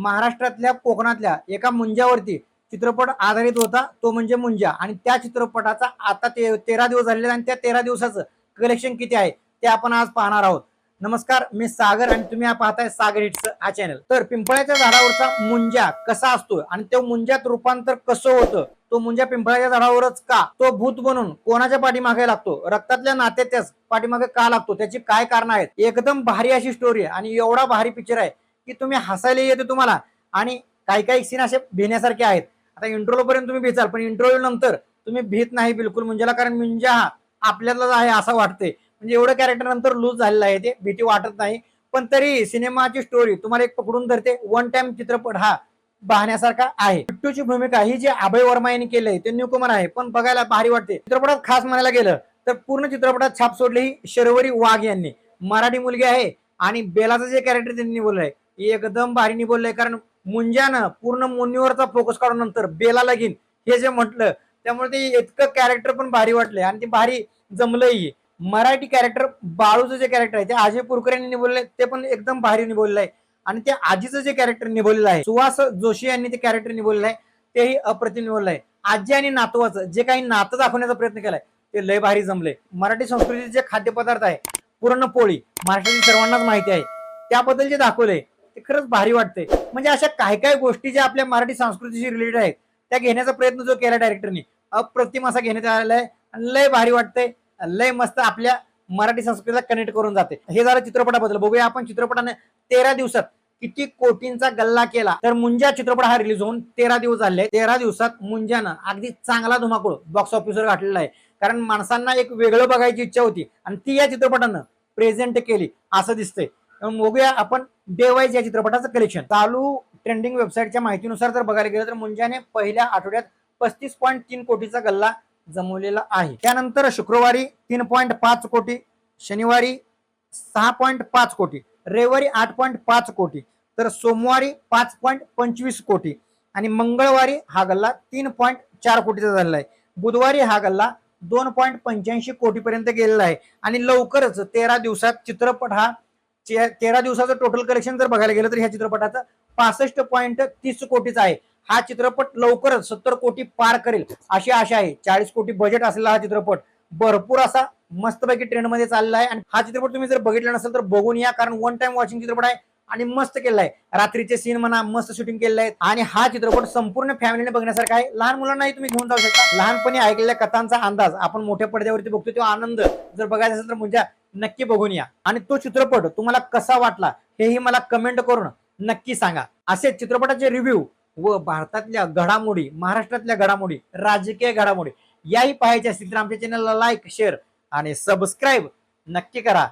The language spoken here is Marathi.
महाराष्ट्रातल्या कोकणातल्या एका मुंजावरती चित्रपट आधारित होता. तो म्हणजे मुंजा. आणि त्या चित्रपटाचा आता ते तेरा दिवस झालेले आणि त्या तेरा दिवसाचं कलेक्शन किती आहे ते आपण आज पाहणार आहोत. नमस्कार मी सागर आणि तुम्ही हा पाहताय सागर हिट्स हा चॅनल तर पिंपळाच्या झाडावरचा मुंजा कसा असतो आणि तो मुंजात रूपांतर कसं होतं? तो मुंजा पिंपळाच्या झाडावरच का? तो भूत बनून कोणाच्या पाठीमागे लागतो? रक्तातल्या नात्याच्याच पाठीमागे का लागतो? त्याची काय कारण आहेत? एकदम भारी अशी स्टोरी आहे आणि एवढा भारी पिक्चर आहे. की तुम्ही हसायला येते तुम्हाला. आणि काही काही सीन असे भिण्यासारखे आहेत. आता इंट्रोलो पर्यंत तुम्ही भिचाल पण इंट्रोव्ह्यू नंतर तुम्ही भीत नाही बिलकुल मुंजाला कारण मुंजा हा आपल्यालाच आहे असं वाटतंय म्हणजे एवढं कॅरेक्टर नंतर लूज झालेलं आहे ते भीती वाटत नाही. पण तरी सिनेमाची स्टोरी तुम्हाला एक पकडून धरते वन टाइम चित्रपट हा पाहण्यासारखा आहे. बिट्टूची भूमिका ही जी अभय वर्मा यांनी केलंय ते न्यूकमर आहे. पण बघायला भारी वाटते. चित्रपटात खास म्हणायला गेलं तर पूर्ण चित्रपटात छाप सोडली ही शर्वरी वाघ यांनी. मराठी मुलगी आहे आणि बेलाचं जे कॅरेक्टर त्यांनी बोललं एकदम भारी बोललंय कारण मुंजानं पूर्ण मुनीवरचा फोकस काढून नंतर बेला लगीन हे जे म्हटलं त्यामुळे ते इतकं कॅरेक्टर पण भारी वाटलंय आणि ते भारी जमलंही मराठी कॅरेक्टर बाळूचं जे कॅरेक्टर आहे ते अजय पुरकर यांनी निभवले ते पण एकदम भारी निवडलंय आणि त्या आजीचं जे कॅरेक्टर निभवलेलं आहे सुहास जोशी यांनी ते कॅरेक्टर निभवलेलं आहे तेही अप्रतिम निवडलंय आजी आणि नातवाचं जे काही नातं दाखवण्याचा प्रयत्न केलाय ते लय भारी जमले मराठी संस्कृतीचे जे खाद्यपदार्थ आहे पुरणपोळी महाराष्ट्रातील सर्वांनाच माहिती आहे. त्याबद्दल जे दाखवलंय ते खरंच भारी वाटते म्हणजे अशा काय काय गोष्टी ज्या आपल्या मराठी संस्कृतीशी रिलेटेड आहेत त्या घेण्याचा प्रयत्न जो केला डायरेक्टरनी अप्रतिम असा घेण्यात आलेला आहे आणि लय भारी वाटतंय. लय मस्त आपल्या मराठी संस्कृतीला कनेक्ट करून जाते. हे झालं चित्रपटाबद्दल. बघूया आपण चित्रपटाने तेरा दिवसात किती कोटींचा गल्ला केला. तर मुंजा चित्रपट हा रिलीज होऊन तेरा दिवस झाले. तेरा दिवसात मुंजानं अगदी चांगला धुमाकूळ बॉक्स ऑफिसवर गाठलेला आहे. कारण माणसांना एक वेगळं बघायची इच्छा होती आणि ती या चित्रपटानं प्रेझेंट केली असं दिसतंय. बघूया आपण देवाईज या चित्रपटाचं कलेक्शन चालू ट्रेंडिंग वेबसाईटच्या माहितीनुसार जर बघायला गेलं तर मुंजाने पहिल्या आठवड्यात पस्तीस पॉईंट तीन कोटीचा गल्ला जमवलेला आहे. त्यानंतर शुक्रवारी तीन पॉईंट पाच कोटी शनिवारी सहा पॉईंट पाच कोटी रविवारी आठ पॉईंट पाच कोटी तर सोमवारी पाच पॉईंट पंचवीस कोटी आणि मंगळवारी हा गल्ला तीन पॉईंट चार कोटीचा झालेला आहे. बुधवारी हा गल्ला दोन पॉईंट पंच्याऐंशी कोटीपर्यंत गेलेला आहे. आणि लवकरच तेरा दिवसात चित्रपट हा तेरा दिवसाचं टोटल कलेक्शन जर बघायला गेलं तर ह्या चित्रपटाचं पासष्ट पॉईंट तीस कोटीचा आहे. हा चित्रपट लवकरच सत्तर कोटी पार करेल अशी आशा आहे. चाळीस कोटी बजेट असलेला हा चित्रपट भरपूर असा मस्तपैकी ट्रेंडमध्ये चालला आहे. आणि हा चित्रपट तुम्ही जर बघितला नसेल तर बघून या कारण वन टाइम वॉचिंग चित्रपट आहे आणि मस्त केलेला आहे रात्रीचे सीन म्हणा मस्त शूटिंग केलेलं आहे. आणि हा चित्रपट संपूर्ण फॅमिलीने बघण्यासारखा आहे. लहान मुलांनाही तुम्ही घेऊन जाऊ शकता. लहानपणी ऐकलेल्या कथांचा अंदाज आपण मोठ्या पडद्यावरती बघतो तो आनंद जर बघायचा असेल तर म्हणजे नक्की बघून या. आणि तो चित्रपट तुम्हाला कसा वाटला हेही मला कमेंट करून नक्की सांगा. असे चित्रपटाचे रिव्ह्यू व भारतातल्या घडामोडी महाराष्ट्रातल्या घडामोडी राजकीय घडामोडी याही पाहायच्या असतील तर आमच्या चॅनलला लाईक शेअर आणि सबस्क्राईब नक्की करा.